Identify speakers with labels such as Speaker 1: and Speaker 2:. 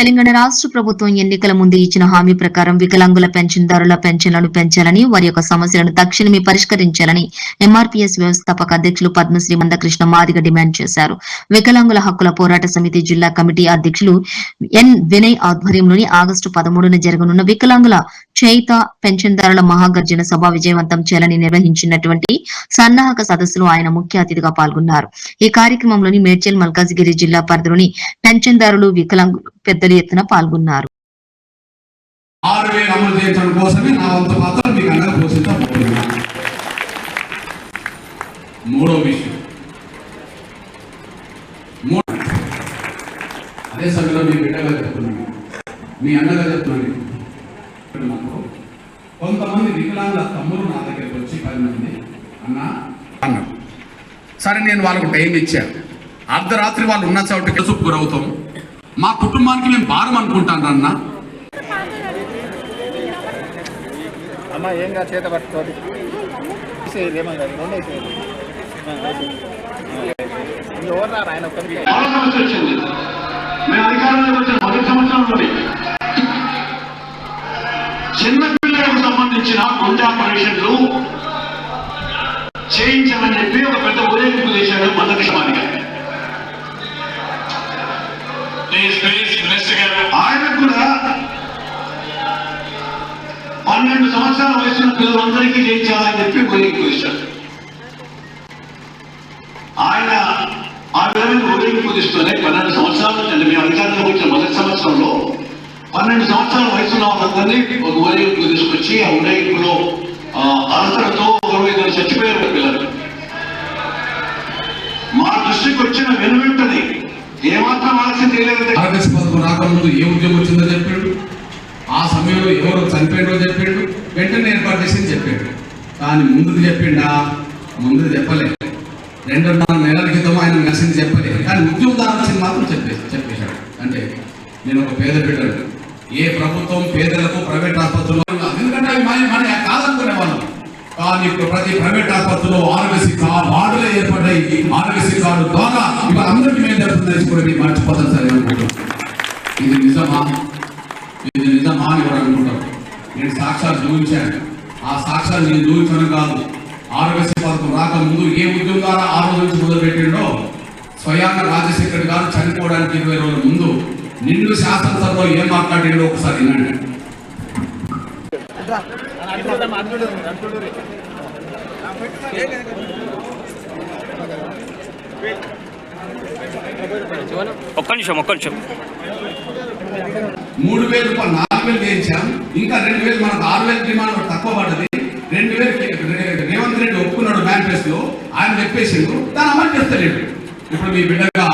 Speaker 1: తెలంగాణ రాష్ట్ర ప్రభుత్వం ఎన్నికల ముందు ఇచ్చిన హామీ ప్రకారం వికలాంగుల పెన్షన్దారుల పెన్షన్లను పెంచాలని వారి యొక్క సమస్యలను తక్షణమే పరిష్కరించాలని ఎంఆర్పీఎస్ వ్యవస్థాపక అధ్యక్షులు పద్మశ్రీ మందకృష్ణ మాదిగ డిమాండ్ చేశారు. వికలాంగుల హక్కుల పోరాట సమితి జిల్లా కమిటీ అధ్యక్షులు ఎన్ వినయ్ ఆధ్వర్యంలోని ఆగస్టు పదమూడున జరగనున్న వికలాంగుల చేయిత పెన్షన్దారుల మహాగర్జన సభ విజయవంతం చేయాలని నిర్వహించినటువంటి సన్నాహక సదస్సులో ఆయన ముఖ్య అతిథిగా పాల్గొన్నారు. ఈ కార్యక్రమంలోని మేడ్చల్ మల్కాజ్గిరి జిల్లా పరిధిలోని పెన్షన్దారులు వికలాంగులు పెద్దలు ఎత్తున పాల్గొన్నారు.
Speaker 2: ఆరు వేలు అమలు చేయించడం కోసమే నా వంతు పాత్ర మీకు అందరూ పోషించబోతున్నా మూడో విషయం. అదే సమయంలో మీ బిడ్డగా చెప్తున్నాను. మీ అన్నగా చెప్తున్నాను. కొంతమంది వికలాంగుల తమ్ముడు నా దగ్గరికి వచ్చి పది మంది అన్న అన్నారు సరే నేను వాళ్ళకు టైం ఇచ్చాను అర్ధరాత్రి వాళ్ళు ఉన్న చోటుకి కేసుకు గురవుతాం మా కుటుంబానికి మేము భారం అనుకుంటాను అన్న
Speaker 3: అమ్మ ఏం కాదు చేత
Speaker 4: వచ్చింది. మేము అధికారంలోకి వచ్చిన మొదటి సంవత్సరంలోనే చిన్న పిల్లలకు సంబంధించిన గుండె ఆపరేషన్లు చేయించమని చెప్పి ఒక పన్నెండు సంవత్సరాల వయసున్న పిల్లలందరికీ చేయించాలని చెప్పి ఊరేగింపు చేశాడు ఆయన ఆ విధమైన ఊరేగింపు కుదిస్తూనే పన్నెండు సంవత్సరాలు నుంచి అంటే మేము అధికారంలోకి వచ్చిన మొదటి సంవత్సరంలో పన్నెండు సంవత్సరాల వయసున్న వాళ్ళందరినీ ఒక ఊరేగింపు తీసుకొచ్చి ఆ ఊరేగింపులో ఆ, ఒకరు ఇరవై చచ్చిపోయారు పిల్లలు. మా దృష్టికి వచ్చిన వెను ఏమాత్రం ఆలస్యం చేయలేదు
Speaker 2: ఆర్ఎస్ పథకం రాకముందు ఏ ఉద్యోగం వచ్చిందో చెప్పాడు. ఆ సమయంలో ఎవరు చనిపోయాడో చెప్పాడు వెంటనే ఏర్పాటు చేసింది చెప్పాడు కానీ ముందుకు చెప్పిండా? ముందుకు రెండు రెండున్నర నెలల క్రితం ఆయన కలిసింది చెప్పలేదు కానీ ఉద్యోగదారు వచ్చింది మాత్రం చెప్పేసి చెప్పేశాడు. అంటే నేను ఒక పేద బిడ్డను. ఏ ప్రభుత్వం పేదలకు ప్రైవేట్ ఆసుపత్రులు ఎందుకంటే అవి మన మన కాదనుకునే వాళ్ళం. కానీ ఇప్పుడు ప్రతి ప్రైవేట్ ఆసుపత్రిలో ఆరోగ్యశ్రీ కార్డు వార్డులే ఏర్పడ్డాయి. ఆరోగ్యశ్రీ కార్డు ద్వారా ఇవాళ అందరికీ మేము జరుగుతుంది కూడా మీరు మర్చిపోతారు సరే. ఇది నిజమా? ఇది నిజమా అని కూడా అనుకుంటారు నేను సాక్షాలు చూపించాను ఆ సాక్షాలు నేను చూపించడం కాదు. ఆరోగ్యశ్రీ పథకం రాక ముందు ఏ ఉద్యోగం ద్వారా ఆ రోజు నుంచి మొదలుపెట్టిండో స్వయాన రాజశేఖర్ గారు చనిపోవడానికి ఇరవై రోజుల ముందు నిన్ను శాసనసభలో ఏం మాట్లాడిండో ఒకసారి వినండి.
Speaker 5: ఒక్క నిమిషం ఒక్క నిమిషం.
Speaker 2: మూడు వేలు రూపాయలు నాలుగు వేలు చేయించాం ఇంకా రెండు వేలు మనకు ఆరు వేలు డిమాండ్ తక్కువ పడ్డది. రెండు వేలు రేవంత్ రెడ్డి ఒప్పుకున్నాడు మేనిఫెస్టో ఆయన చెప్పేసిండు దాన్ని అమలు చేస్తలేడు. ఇప్పుడు మీ బిడ్డగా